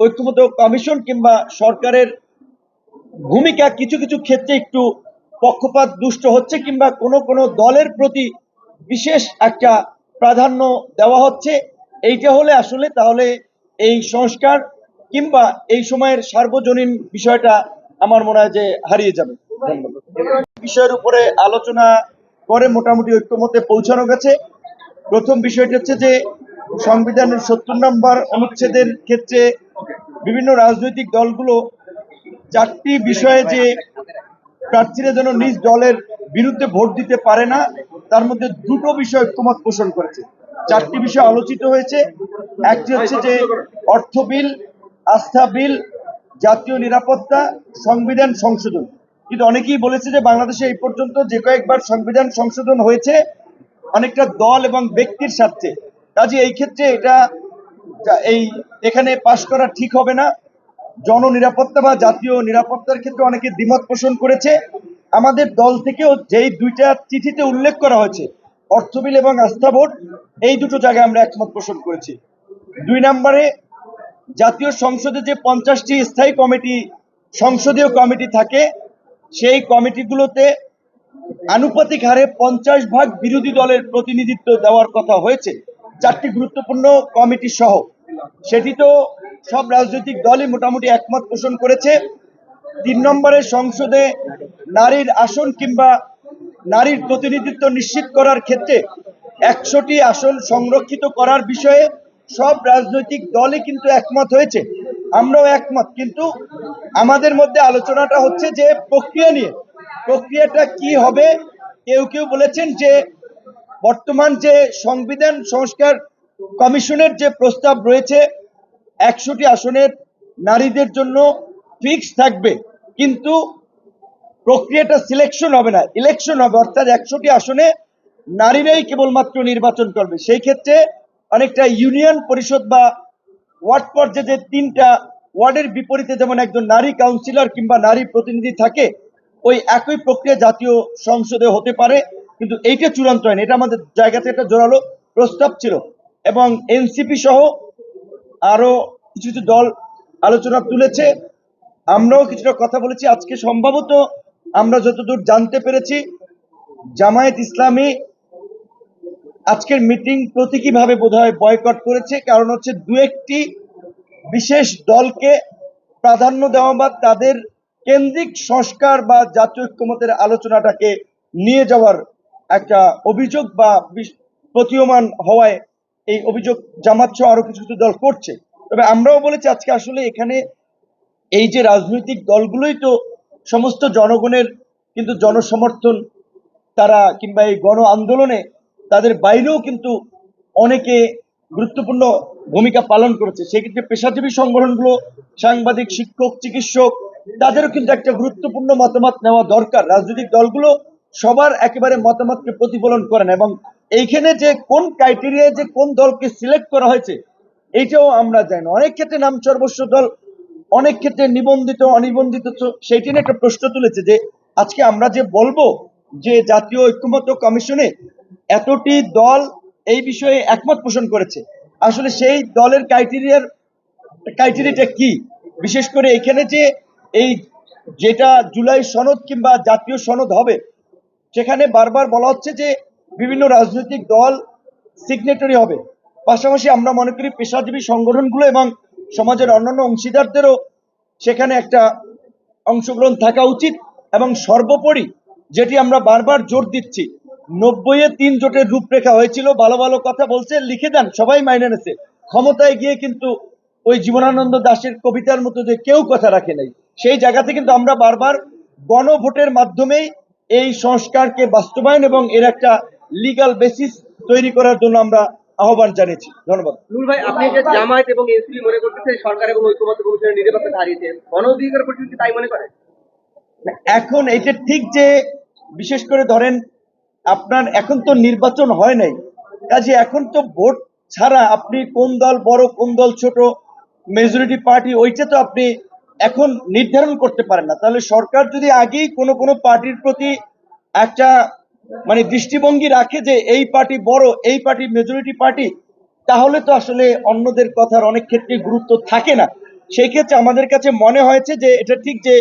ঐক্যমত কমিশন কিংবা সরকারের ভূমিকা কিছু কিছু ক্ষেত্রে একটু পক্ষপাত দুষ্ট হচ্ছে কিংবা কোনো কোনো দলের প্রতি বিশেষ একটা প্রাধান্য দেওয়া হচ্ছে। এইটা হলে আসলে তাহলে এই সংস্কার কিংবা এই সময়ের সার্বজনীন বিষয়টা আমার মনে হয় যে হারিয়ে যাবে। বিষয়ের উপরে আলোচনা করে মোটামুটি ঐক্যমতে পৌঁছানো গেছে। প্রথম বিষয়টি হচ্ছে যে সংবিধানের সত্তর নম্বর অনুচ্ছেদের ক্ষেত্রে বিভিন্ন রাজনৈতিক দলগুলো চারটি বিষয়ে যে প্রার্থীরা যেন নিজ দলের বিরুদ্ধে ভোট দিতে পারে না, তার মধ্যে দুটো বিষয় ঐক্যমত পোষণ করেছে। চারটি বিষয় আলোচিত হয়েছে। একটি হচ্ছে যে অর্থ বিল, আস্থা বিল, জাতীয় নিরাপত্তা, সংবিধান সংশোধন। কিন্তু অনেকেই বলেছে যে বাংলাদেশে এই পর্যন্ত যে কয়েকবার সংবিধান সংশোধন হয়েছে, অনেকটা দল এবং ব্যক্তির স্বার্থে। কাজে এই ক্ষেত্রে এটা এই, এখানে পাশ করা ঠিক হবে না। জননিরাপত্তা বা জাতীয় নিরাপত্তার ক্ষেত্রে অনেকে দ্বিমত পোষণ করেছে। আমাদের দল থেকেও যেই দুইটা চিঠিতে উল্লেখ করা হয়েছে, অর্থবিল এবং আস্থা ভোট এই দুটো জায়গায় আমরা একমত পোষণ করেছি। দুই নম্বরে, জাতীয় সংসদে যে পঞ্চাশটি স্থায়ী কমিটি, সংসদীয় কমিটি থাকে, সেই কমিটিগুলোতে আনুপাতিক হারে পঞ্চাশ ভাগ বিরোধী দলের প্রতিনিধিত্ব দেওয়ার কথা হয়েছে। চারটি গুরুত্বপূর্ণ কমিটি সহ। সেটি তো সব রাজনৈতিক দলই মোটামুটি একমত পোষণ করেছে। তিন নম্বরে সংসদে নারীর আসন কিংবা নারীর প্রতিনিধিত্ব নিশ্চিত করার ক্ষেত্রে একশোটি আসন সংরক্ষিত করার বিষয়ে সব রাজনৈতিক দলই কিন্তু একমত হয়েছে। আমরাও একমত, কিন্তু আমাদের মধ্যে আলোচনাটা হচ্ছে যে প্রক্রিয়া নিয়ে। প্রক্রিয়াটা কি হবে? কেউ কেউ বলেছেন যে বর্তমান যে সংবিধান, সংস্কার কমিশনের যে প্রস্তাব রয়েছে, একশোটি আসনের নারীদের জন্য ফিক্স থাকবে। কিন্তু প্রক্রিয়াটা সিলেকশন হবে না ইলেকশন হবে, অর্থাৎ একশোটি আসনে নারীরাই কেবলমাত্র নির্বাচন করবে। সেই ক্ষেত্রে অনেকটা ইউনিয়ন পরিষদ বা ওয়ার্ড পর্যায়ে যে তিনটা ওয়ার্ডের বিপরীতে যেমন একজন নারী কাউন্সিলর কিংবা নারী প্রতিনিধি থাকে, ওই একই প্রক্রিয়া জাতীয় সংসদে হতে পারে, কিন্তু এইটা চূড়ান্ত হয়নি। এটা আমাদের জায়গা থেকে একটা জোরালো প্রস্তাব ছিল। এবং এনসিপি সহ আরও কিছু কিছু দল আলোচনা তুলেছে। আমরাও কিছুটা কথা বলেছি। আজকে সম্ভবত আমরা যতদূর জানতে পেরেছি, জামায়াত ইসলামী আজকের মিটিং প্রতীকীভাবে বোধহয় বয়কট করেছে। কারণ হচ্ছে দু একটি বিশেষ দলকে প্রাধান্য দেওয়া বা তাদের কেন্দ্রিক সংস্কার বা জাতীয় ঐক্যমতের আলোচনাটাকে নিয়ে যাওয়ার একটা অভিযোগ বা প্রতীয়মান হওয়ায় এই অভিযোগ জামাত সহ আরও কিছু কিছু দল করছে। তবে আমরাও বলেছি আজকে আসলে এখানে এই যে রাজনৈতিক দলগুলোই তো সমস্ত জনগণের কিন্তু জনসমর্থন তারা কিংবা এই গণ আন্দোলনে তাদের বাইরেও কিন্তু অনেকে গুরুত্বপূর্ণ ভূমিকা পালন করেছে। সেক্ষেত্রে পেশাজীবী সংগঠনগুলো, সাংবাদিক, শিক্ষক, চিকিৎসক, তাদেরও কিন্তু একটা গুরুত্বপূর্ণ মতামত নেওয়া দরকার। রাজনৈতিক দলগুলো সবার একেবারে মতামতকে প্রতিফলন করে না এবং এইখানে যে কোন ক্রাইটেরিয়ায় যে কোন দলকে সিলেক্ট করা হয়েছে, এইটাও আমরা জানি অনেক ক্ষেত্রে নাম সর্বস্ব দল, অনেক ক্ষেত্রে নিবন্ধিত, অনিবন্ধিত সেইটি নিয়ে একটা প্রশ্ন তুলেছে যে, আজকে আমরা যে বলব যে জাতীয় ঐক্যমত্য কমিশনে এতটি দল এই বিষয়ে একমত পোষণ করেছে, আসলে সেই দলের ক্রাইটেরিয়ার ক্রাইটেরিয়াটা কি? বিশেষ করে এখানে যে এই যেটা জুলাই সনদ কিংবা জাতীয় সনদ হবে, সেখানে বারবার বলা হচ্ছে যে বিভিন্ন রাজনৈতিক দল সিগনেটরি হবে। পাশাপাশি আমরা মনে করি পেশাজীবী সংগঠনগুলো এবং সমাজের অন্যান্য অংশীদারদেরও সেখানে একটা অংশগ্রহণ থাকা উচিত এবং সর্বোপরি যেটি আমরা বারবার জোর দিচ্ছি, নব্বইয়ে তিন জোটের রূপরেখা হয়েছিল, ভালো ভালো কথা বলছে, লিখে দেন, সবাই মাইনে নেছে ক্ষমতায় গিয়ে কিন্তু ওই জীবনানন্দ দাশের কবিতার মতো যে কেউ কথা রাখে নাই, সেই জায়গাতে কিন্তু আমরা বারবার গণভোটের মাধ্যমেই এই সংস্কারকে বাস্তবায়ন এবং এর একটা লিগাল বেসিস তৈরি করার জন্য আমরা আহ্বান জানিয়েছি। ধন্যবাদ। নুর ভাই আপনি যে জামায়াত এবং এনসিপি মনে করতেছেন সরকার এবং ঐক্যমত্য কমিশনের হারিয়েছে গণ অধিকার পরিষদ তাই মনে করে? এখন এটা ঠিক যে বিশেষ করে ধরেন আপনার এখন তো নির্বাচন হয় নাই। কাজে এখন তো ভোট ছাড়া আপনি কোন দল বড় কোন দল ছোট মেজরিটি পার্টি ওইটা তো আপনি এখন নির্ধারণ করতে পারেন না। তাহলে সরকার যদি আগেই কোনো কোনো পার্টির প্রতি একটা মানে দৃষ্টিভঙ্গি রাখে যে এই পার্টি বড়, এই পার্টি মেজরিটি পার্টি তাহলে তো আসলে অন্যদের কথার অনেক ক্ষেত্রে গুরুত্ব থাকে না। সেই ক্ষেত্রে আমাদের কাছে মনে হয়েছে যে এটা ঠিক যে